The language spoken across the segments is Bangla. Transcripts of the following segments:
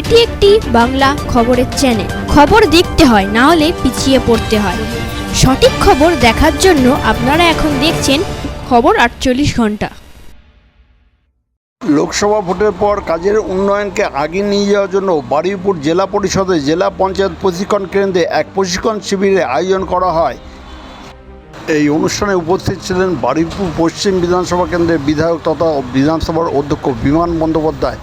এটি একটি বাংলা খবরের চ্যানেল খবর দেখতে হয়, না হলে পিছিয়ে পড়তে হয়। সঠিক খবর দেখার জন্য আপনারা এখন দেখছেন খবর আটচল্লিশ ঘণ্টা। লোকসভা ভোটের পর কাজের উন্নয়নকে আগিয়ে নিয়ে যাওয়ার জন্য বারুইপুর জেলা পরিষদে জেলা পঞ্চায়েত প্রশিক্ষণ কেন্দ্রে এক প্রশিক্ষণ শিবিরের আয়োজন করা হয়। এই অনুষ্ঠানে উপস্থিত ছিলেন বারুইপুর পশ্চিম বিধানসভা কেন্দ্রের বিধায়ক তথা বিধানসভার অধ্যক্ষ বিমান বন্দ্যোপাধ্যায়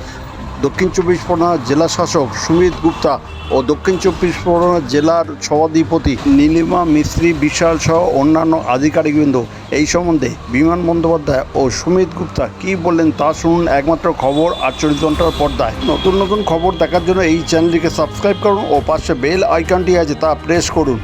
দক্ষিণ চব্বিশ পরগনার জেলা শাসক সুমিত গুপ্তা ও দক্ষিণ চব্বিশ পরগনা জেলার সভাধিপতি নীলিমা মিস্ত্রি বিশাল সহ অন্যান্য আধিকারিকবৃন্দ। এই সম্বন্ধে বিমান বন্দ্যোপাধ্যায় ও সুমিত গুপ্তা কী বললেন তা শুনুন একমাত্র খবর আটচল্লিশ ঘণ্টার পর্দায়। নতুন নতুন খবর দেখার জন্য এই চ্যানেলটিকে সাবস্ক্রাইব করুন ও পাশে বেল আইকনটি আছে তা প্রেস করুন।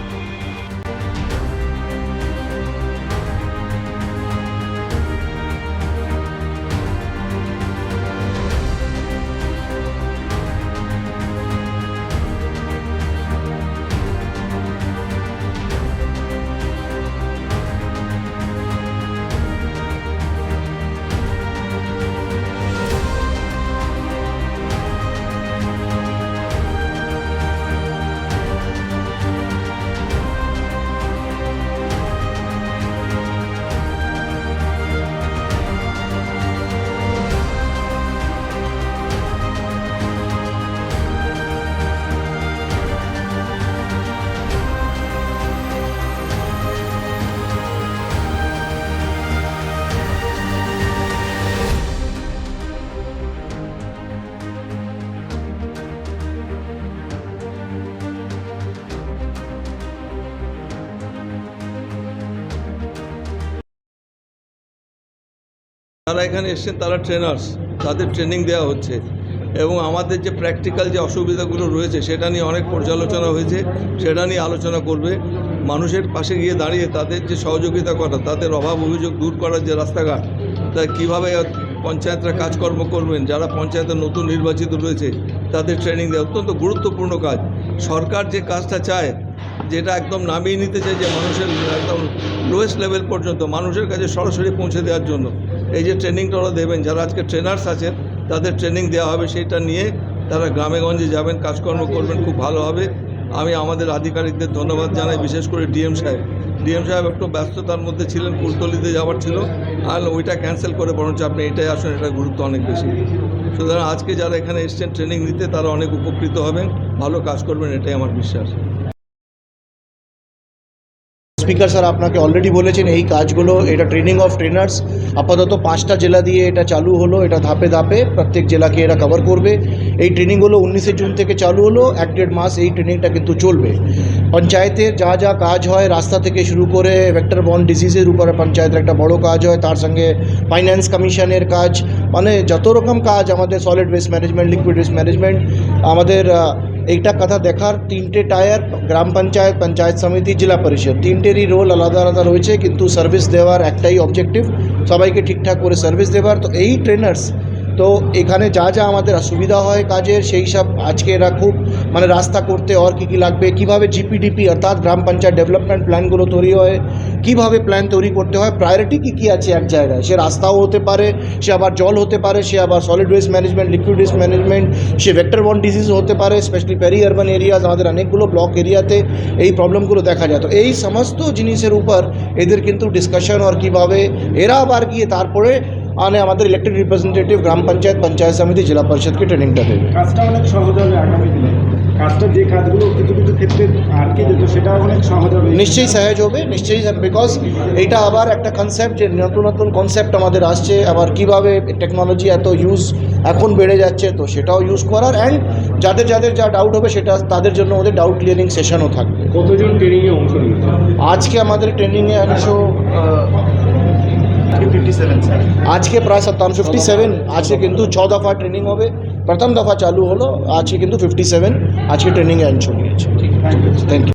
যারা এখানে এসছেন, তারা ট্রেনার্স তাদের ট্রেনিং দেওয়া হচ্ছে। এবং আমাদের যে প্র্যাকটিক্যাল যে অসুবিধাগুলো রয়েছে, সেটা নিয়ে অনেক পর্যালোচনা হয়েছে, সেটা নিয়ে আলোচনা করবে। মানুষের পাশে গিয়ে দাঁড়িয়ে তাদের যে সহযোগিতা করা তাদের অভাব অভিযোগ দূর করার যে রাস্তাঘাট, তা কীভাবে পঞ্চায়েতরা কাজকর্ম করবেন, যারা পঞ্চায়েতের নতুন নির্বাচিত রয়েছে, তাদের ট্রেনিং দেওয়া অত্যন্ত গুরুত্বপূর্ণ কাজ। সরকার যে কাজটা চায়, যেটা একদম নামিয়ে নিতে চাই যে মানুষের একদম লোয়েস্ট লেভেল পর্যন্ত, মানুষের কাছে সরাসরি পৌঁছে দেওয়ার জন্য। এই যে ট্রেনিংটা ওরা দেবেন, যারা আজকে ট্রেনার্স আছেন, তাদের ট্রেনিং দেওয়া হবে সেটা নিয়ে তারা গ্রামে গঞ্জে যাবেন, কাজকর্ম করবেন, খুব ভালো হবে। আমি আমাদের আধিকারিকদের ধন্যবাদ জানাই, বিশেষ করে ডিএম সাহেব। ডিএম সাহেব একটু ব্যস্ততার মধ্যে ছিলেন কুলতলিতে যাওয়ার ছিল। আর ওইটা ক্যান্সেল করে বরঞ্চ আপনি এটাই আসুন এটা গুরুত্ব অনেক বেশি। সুতরাং আজকে যারা এখানে এসছেন ট্রেনিং নিতে তারা অনেক উপকৃত হবেন, ভালো কাজ করবেন, এটাই আমার বিশ্বাস। স্পিকার স্যার আপনাকে অলরেডি বলেছেন এই কাজগুলো, এটা ট্রেনিং অফ ট্রেনার্স আপাতত পাঁচটা জেলা দিয়ে এটা চালু হলো, এটা ধাপে ধাপে প্রত্যেক জেলাকে এরা কভার করবে। এই ট্রেনিংগুলো উনিশে জুন থেকে চালু হলো, এক দেড় মাস এই ট্রেনিংটা কিন্তু চলবে। পঞ্চায়েতের যা যা কাজ হয়, রাস্তা থেকে শুরু করে ভেক্টর বন ডিজিজের উপরে পঞ্চায়েতের একটা বড় কাজ হয়, তার সঙ্গে ফাইন্যান্স কমিশনের কাজ। মানে যত রকম কাজ আমাদের solid waste management liquid waste management আমাদের এইটা কথা দেখার তিনটে টায়ার গ্রাম পঞ্চায়েত পঞ্চায়েত সমিতি জেলা পরিষদ তিনটেরই রোল আলাদা আলাদা রয়েছে কিন্তু সার্ভিস দেওয়ার একটাই অবজেক্টিভ সবাইকে ঠিকঠাক করে সার্ভিস দেওয়ার তো এই ট্রেনার্স তো এখানে যা যা আমাদের সুবিধা হয় কাজের, সেই সব আজকে এরা খুব মানে রাস্তা করতে আর কী কী লাগবে, কীভাবে জিপিডিপি অর্থাৎ গ্রাম পঞ্চায়েত ডেভেলপমেন্ট প্ল্যানগুলো তৈরি হয়, কীভাবে প্ল্যান তৈরি করতে হয় প্রায়োরিটি কী কী আছে এক জায়গায়? সে রাস্তাও হতে পারে, সে আবার জল হতে পারে, সে আবার solid waste management liquid waste management সে ভেক্টর বন ডিজিজ হতে পারে স্পেশালি পেরি আরবান এরিয়াজ আমাদের অনেকগুলো ব্লক এরিয়াতে এই প্রবলেমগুলো দেখা যায়। তো এই সমস্ত জিনিসের উপর এদের কিন্তু ডিসকাশন আর কীভাবে এরা আবার গিয়ে তারপরে মানে আমাদের ইলেক্টেড রিপ্রেজেন্টেটিভ গ্রাম পঞ্চায়েত পঞ্চায়েত সমিতি জেলা পরিষদকে ট্রেনিংটা দেবে। কাজটা অনেক সহজ হবে আগামী দিনে। কাজটা যে কাজগুলো কিছু কিছু ক্ষেত্রে আটকে যেত সেটা অনেক সহজ হবে। নিশ্চয়ই সহজ হবে নিশ্চয়ই বিকজ এইটা আবার একটা কনসেপ্ট যে নতুন নতুন কনসেপ্ট আমাদের আসছে আবার কীভাবে টেকনোলজি এত ইউজ এখন বেড়ে যাচ্ছে তো সেটাও ইউজ করার অ্যান্ড যাদের যাদের যা ডাউট হবে সেটা তাদের জন্য ওদের ডাউট ক্লিয়ারিং সেশনও থাকবে। কতজন ট্রেনিংয়ে অংশ নিয়েছে আজকে আমাদের ট্রেনিংয়ে একশো আজকে প্রায় সত্তান ফিফটি সেভেন আজকে কিন্তু ছ দফা ট্রেনিং হবে। প্রথম দফা চালু হলো আজকে কিন্তু ফিফটি সেভেন আজকে ট্রেনিংয়ে অংশ নিয়েছে থ্যাংক ইউ